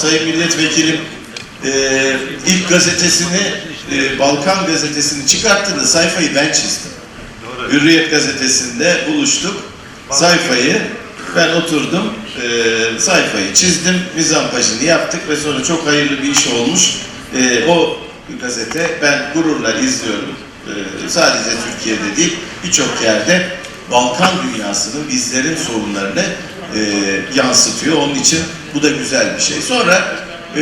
Sayın Milletvekilim e, ilk gazetesini, e, Balkan gazetesini çıkarttığında sayfayı ben çizdim. Hürriyet gazetesinde buluştuk. Sayfayı ben oturdum, e, sayfayı çizdim, mizampajını yaptık ve sonra çok hayırlı bir iş olmuş. E, o gazete ben gururla izliyorum. E, sadece Türkiye'de değil, birçok yerde Balkan dünyasının bizlerin sorunlarını e, yansıtıyor. Onun için bu da güzel bir şey. Sonra e,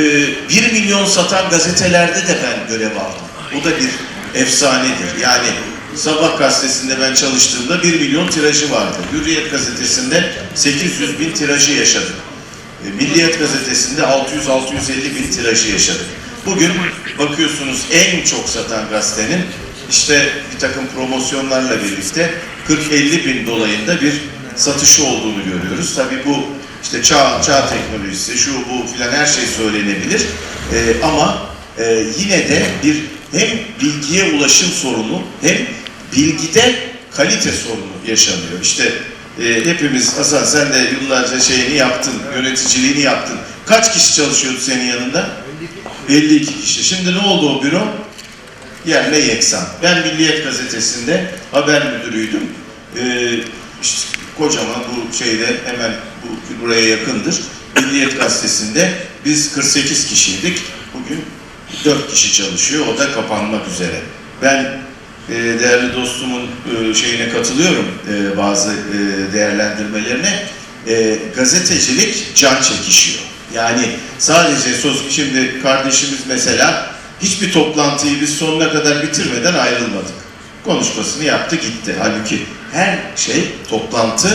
1 milyon satan gazetelerde de ben görev aldım. Bu da bir efsanedir. Yani Sabah gazetesinde ben çalıştığımda 1 milyon tirajı vardı. Hürriyet gazetesinde 800 bin tirajı yaşadık. E, Milliyet gazetesinde 600-650 bin tirajı yaşadık. Bugün bakıyorsunuz en çok satan gazetenin işte bir takım promosyonlarla birlikte 40-50 bin dolayında bir satışı olduğunu görüyoruz. Tabii bu işte çağ, çağ teknolojisi, şu bu filan her şey söylenebilir. E, ama e, yine de bir hem bilgiye ulaşım sorunu hem bilgide kalite sorunu yaşanıyor. İşte e, hepimiz, Hasan sen de yıllarca şeyini yaptın, yöneticiliğini yaptın. Kaç kişi çalışıyordu senin yanında? 52 kişi. Şimdi ne oldu o büro? Yerle yeksan. Ben Milliyet Gazetesi'nde haber müdürüydüm. Ee, işte kocaman bu şeyde hemen bu buraya yakındır. Milliyet Gazetesi'nde biz 48 kişiydik. Bugün 4 kişi çalışıyor. O da kapanmak üzere. Ben e, değerli dostumun e, şeyine katılıyorum e, bazı e, değerlendirmelerine. E, gazetecilik can çekişiyor. Yani sadece söz şimdi kardeşimiz mesela hiçbir toplantıyı biz sonuna kadar bitirmeden ayrılmadık. Konuşmasını yaptı gitti. Halbuki her şey toplantı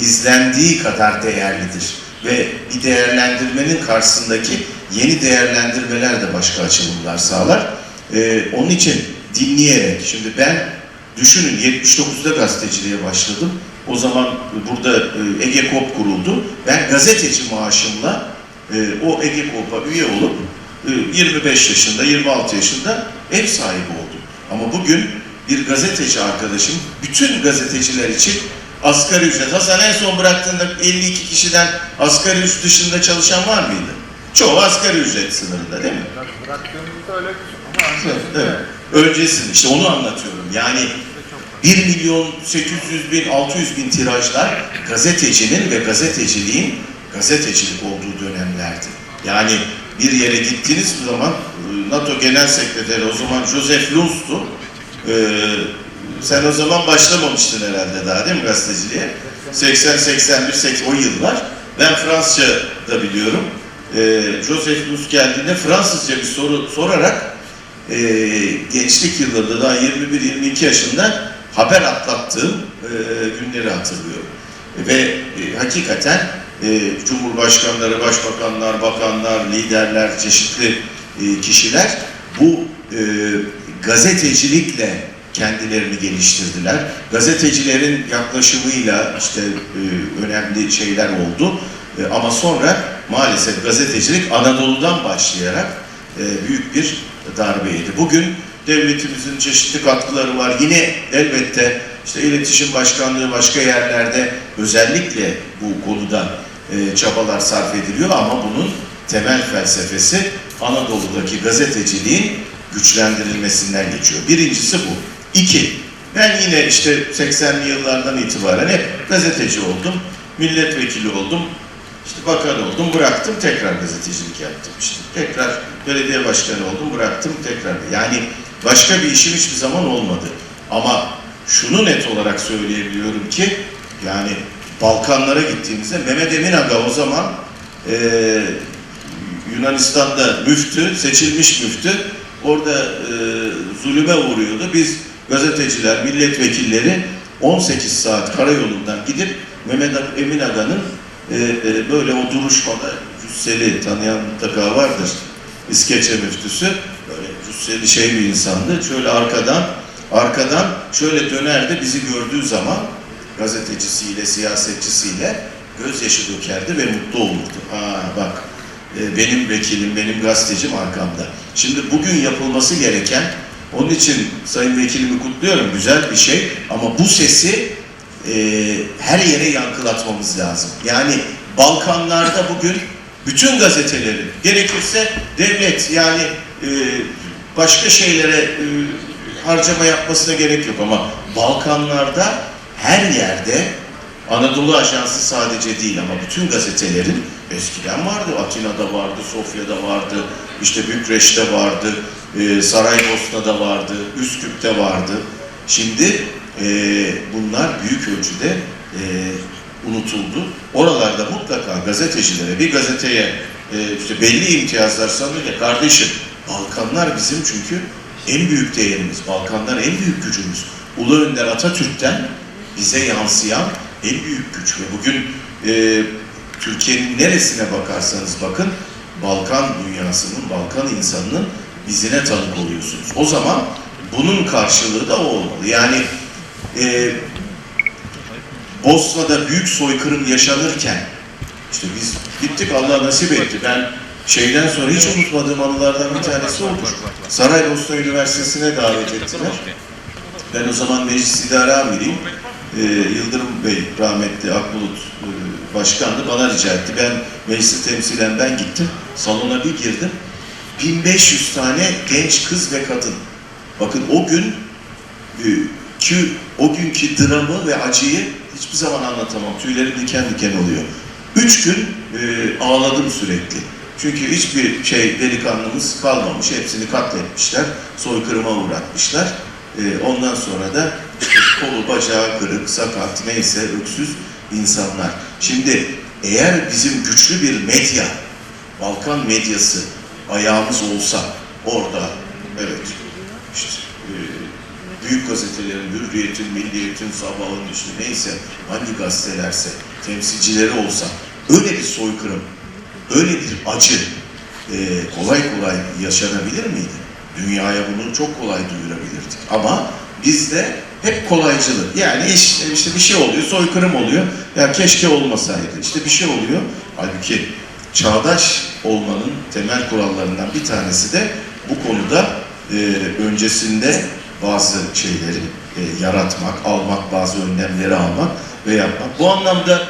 izlendiği kadar değerlidir. Ve bir değerlendirmenin karşısındaki yeni değerlendirmeler de başka açılımlar sağlar. Ee, onun için dinleyerek, şimdi ben düşünün 79'da gazeteciliğe başladım. O zaman burada e, Ege Kop kuruldu. Ben gazeteci maaşımla e, o Ege Kop'a üye olup e, 25 yaşında, 26 yaşında ev sahibi oldum. Ama bugün bir gazeteci arkadaşım bütün gazeteciler için asgari ücret. Hasan en son bıraktığında 52 kişiden asgari ücret dışında çalışan var mıydı? Çoğu asgari ücret sınırında değil mi? Bıraktığımızda öyle ama Evet, evet. Öncesini işte onu anlatıyorum. Yani 1 milyon 800 bin 600 bin tirajlar gazetecinin ve gazeteciliğin gazetecilik olduğu dönemlerdi. Yani bir yere gittiğiniz zaman e, NATO Genel Sekreteri o zaman Joseph Luns'tu. Ee, sen o zaman başlamamıştın herhalde daha değil mi gazeteciliğe? 80 81 80 o yıllar. Ben Fransızca da biliyorum. Ee, Joseph Luns geldiğinde Fransızca bir soru sorarak e, gençlik yıllarında daha 21-22 yaşında haber atlattığım e, günleri hatırlıyorum. Ve e, hakikaten e, cumhurbaşkanları, başbakanlar, bakanlar, liderler, çeşitli e, kişiler bu e, gazetecilikle kendilerini geliştirdiler. Gazetecilerin yaklaşımıyla işte e, önemli şeyler oldu. E, ama sonra maalesef gazetecilik Anadolu'dan başlayarak e, büyük bir darbe yedi. Bugün devletimizin çeşitli katkıları var. Yine elbette işte iletişim başkanlığı başka yerlerde özellikle bu konuda e, çabalar sarf ediliyor ama bunun temel felsefesi Anadolu'daki gazeteciliğin güçlendirilmesinden geçiyor. Birincisi bu. İki, ben yine işte 80'li yıllardan itibaren hep gazeteci oldum, milletvekili oldum, işte bakan oldum, bıraktım, tekrar gazetecilik yaptım işte. Tekrar belediye başkanı oldum, bıraktım, tekrar. Yani başka bir işim hiçbir zaman olmadı. Ama şunu net olarak söyleyebiliyorum ki, yani Balkanlara gittiğimizde Mehmet Emin Aga o zaman eee Yunanistan'da müftü, seçilmiş müftü, orada e, zulüme uğruyordu. Biz gazeteciler, milletvekilleri 18 saat karayolundan gidip Mehmet Emin Aga'nın e, e, böyle o duruşmada cüsseli tanıyan mutlaka vardır. İskeçe müftüsü böyle cüsseli şey bir insandı. Şöyle arkadan arkadan şöyle dönerdi bizi gördüğü zaman gazetecisiyle, siyasetçisiyle gözyaşı dökerdi ve mutlu olurdu. Ha bak e, benim vekilim, benim gazetecim arkamda. Şimdi bugün yapılması gereken, onun için Sayın Vekilimi kutluyorum, güzel bir şey. Ama bu sesi e, her yere yankılatmamız lazım. Yani Balkanlarda bugün Bütün gazetelerin, gerekirse devlet yani e, başka şeylere e, harcama yapmasına gerek yok. Ama Balkanlarda her yerde Anadolu Ajansı sadece değil ama bütün gazetelerin eskiden vardı. Atina'da vardı, Sofya'da vardı, işte Bükreş'te vardı, e, Saraybosna'da vardı, Üsküp'te vardı. Şimdi e, bunlar büyük ölçüde e, unutuldu. Oralarda mutlaka gazetecilere, bir gazeteye e, işte belli imtiyazlar sanılıyor. Kardeşim, Balkanlar bizim çünkü en büyük değerimiz. Balkanlar en büyük gücümüz. Ulu Önder Atatürk'ten bize yansıyan en büyük güç ve bugün e, Türkiye'nin neresine bakarsanız bakın Balkan dünyasının, Balkan insanının izine tanık oluyorsunuz. O zaman bunun karşılığı da o olmalı. Yani e, Bosna'da büyük soykırım yaşanırken işte biz gittik Allah nasip etti. Ben şeyden sonra hiç unutmadığım anılardan bir tanesi oldu. Saraybosna Üniversitesi'ne davet ettiler. Ben o zaman meclis idare amiriyim. Ee, Yıldırım Bey rahmetli Akbulut e, başkandı bana rica etti. Ben meclisi temsilen ben gittim. Salona bir girdim. 1500 tane genç kız ve kadın. Bakın o gün e, ki o günkü dramı ve acıyı hiçbir zaman anlatamam. Tüylerim diken diken oluyor. Üç gün e, ağladım sürekli. Çünkü hiçbir şey delikanlımız kalmamış. Hepsini katletmişler. Soykırıma uğratmışlar. E, ondan sonra da kolu bacağı kırık, sakat, neyse öksüz insanlar. Şimdi eğer bizim güçlü bir medya, Balkan medyası ayağımız olsa orada evet işte e, büyük gazetelerin, Hürriyet'in, Milliyet'in, Sabah'ın işte neyse hangi gazetelerse temsilcileri olsa öyle bir soykırım, öyle bir acı e, kolay kolay yaşanabilir miydi? Dünyaya bunu çok kolay duyurabilirdik. Ama bizde hep kolaycılık. Yani işte, işte bir şey oluyor, soykırım oluyor. Ya keşke olmasaydı. İşte bir şey oluyor. Halbuki çağdaş olmanın temel kurallarından bir tanesi de bu konuda e, öncesinde bazı şeyleri e, yaratmak, almak, bazı önlemleri almak ve yapmak. Bu anlamda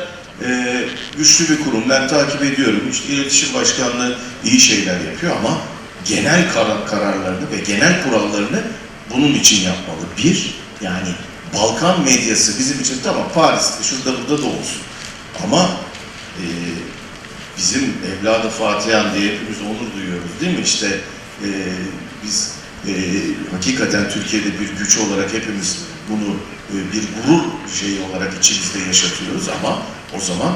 e, güçlü bir kurum. Ben takip ediyorum. İşte iletişim başkanlığı iyi şeyler yapıyor ama genel karar, kararlarını ve genel kurallarını bunun için yapmalı. Bir, yani Balkan medyası bizim için tamam Paris'te, şurada burada da olsun. Ama e, bizim evladı Fatihan diye hepimiz onur duyuyoruz değil mi? İşte e, biz e, hakikaten Türkiye'de bir güç olarak hepimiz bunu e, bir gurur şeyi olarak içimizde yaşatıyoruz ama o zaman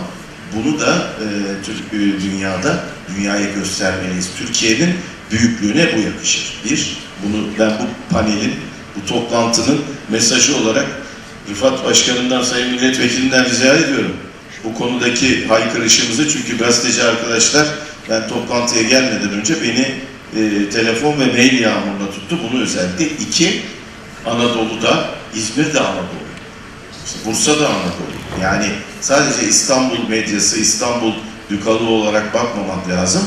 bunu da e, Türk e, dünyada dünyaya göstermeliyiz. Türkiye'nin büyüklüğüne bu yakışır. Bir, bunu ben bu panelin, bu toplantının mesajı olarak Rıfat Başkanımdan, Sayın Milletvekilinden rica ediyorum. Bu konudaki haykırışımızı çünkü gazeteci arkadaşlar ben toplantıya gelmeden önce beni e, telefon ve mail yağmuruna tuttu. Bunu özellikle iki Anadolu'da, İzmir'de Anadolu. İşte Bursa'da Anadolu. Yani sadece İstanbul medyası, İstanbul Dükalı olarak bakmamak lazım.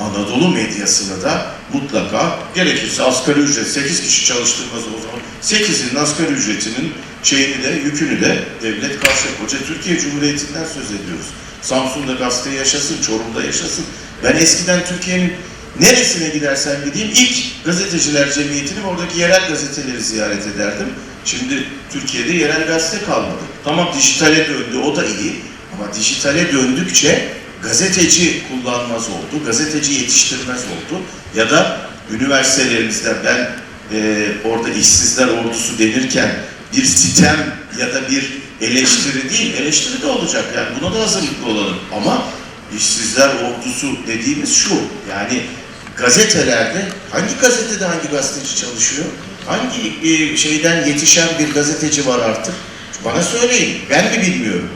Anadolu medyasını da mutlaka gerekirse asgari ücret 8 kişi çalıştırmaz o zaman 8'in asgari ücretinin şeyini de yükünü de devlet karşılayacak. Koca Türkiye Cumhuriyeti'nden söz ediyoruz. Samsun'da gazete yaşasın, Çorum'da yaşasın. Ben eskiden Türkiye'nin neresine gidersem gideyim ilk gazeteciler cemiyetini oradaki yerel gazeteleri ziyaret ederdim. Şimdi Türkiye'de yerel gazete kalmadı. Tamam dijitale döndü o da iyi ama dijitale döndükçe gazeteci kullanmaz oldu, gazeteci yetiştirmez oldu ya da üniversitelerimizde ben e, orada işsizler ordusu denirken bir sitem ya da bir eleştiri değil, eleştiri de olacak yani buna da hazırlıklı olalım ama işsizler ordusu dediğimiz şu yani gazetelerde hangi gazetede hangi gazeteci çalışıyor? Hangi e, şeyden yetişen bir gazeteci var artık? Bana söyleyin. Ben mi bilmiyorum?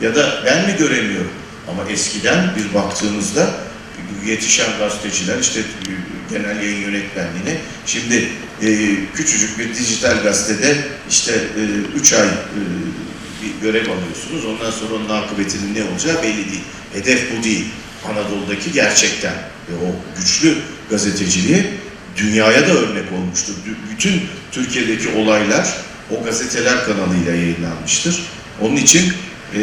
Ya da ben mi göremiyorum? Ama eskiden bir baktığımızda yetişen gazeteciler işte e, genel yayın yönetmenliğine şimdi e, küçücük bir dijital gazetede işte 3 ay e, bir görev alıyorsunuz. Ondan sonra onun akıbetinin ne olacağı belli değil. Hedef bu değil. Anadolu'daki gerçekten ve o güçlü gazeteciliği dünyaya da örnek olmuştur. Bütün Türkiye'deki olaylar o gazeteler kanalıyla yayınlanmıştır. Onun için e,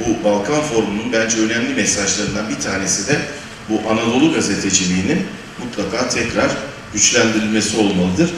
bu Balkan Forumu'nun bence önemli mesajlarından bir tanesi de bu Anadolu gazeteciliğinin mutlaka tekrar güçlendirilmesi olmalıdır.